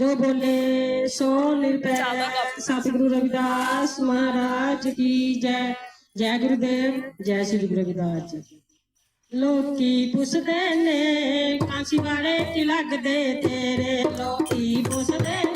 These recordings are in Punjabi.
ਜੋ ਬੋਲੇ ਸੋ ਨਿਰਭੈ। ਸਤਿਗੁਰੂ ਰਵਿਦਾਸ ਮਹਾਰਾਜ ਕੀ ਜੈ। ਜੈ ਗੁਰਦੇਵ ਜੈ ਸ੍ਰੀ ਗੁਰੂ ਰਵਿਦਾਸ ਜੀ। ਲੋਕੀ ਪੁੱਛਦੇ ਨੇ ਕਾਂਸੀ ਵਾਲੇ ਕੀ ਲੱਗਦੇ ਤੇਰੇ? ਲੋਕੀ ਪੁੱਛਦੇ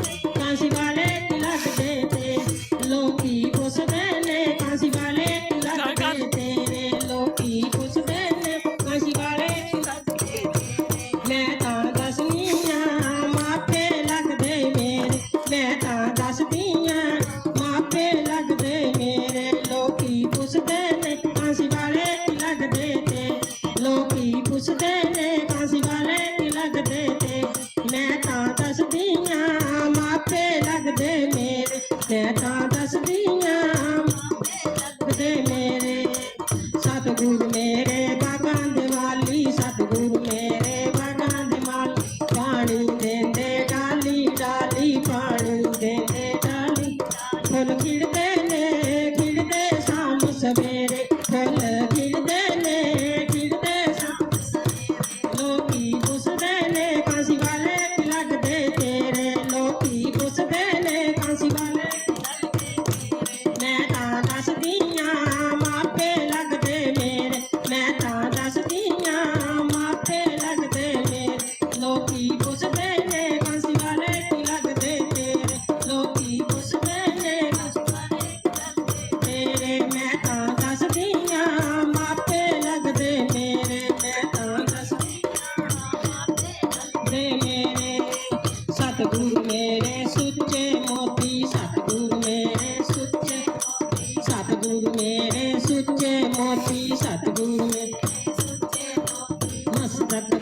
Mm-hmm. to be.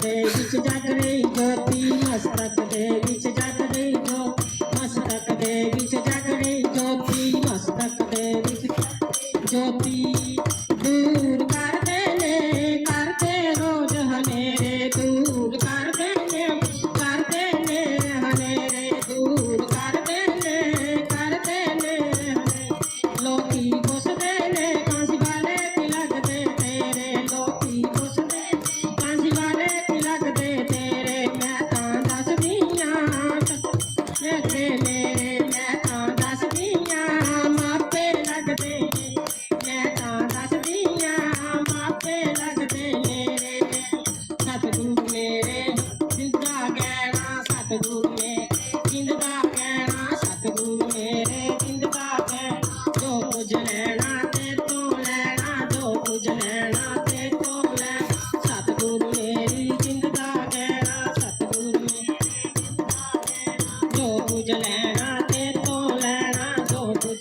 जागरे गती मसरत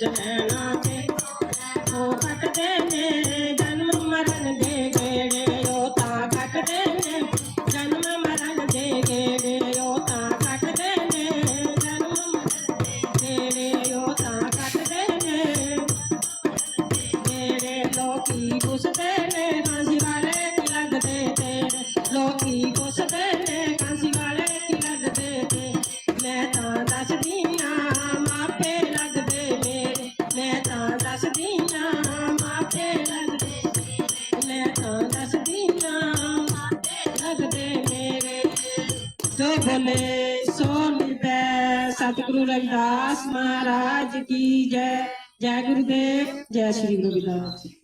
to. ਸਤਿਗੁਰੂ ਰਵਿਦਾਸ ਮਹਾਰਾਜ ਕੀ ਜੈ। ਜੈ ਗੁਰੂਦੇਵ ਜੈ ਸ਼੍ਰੀ ਗੁਰੂ ਰਵਿਦਾਸ ਜੀ।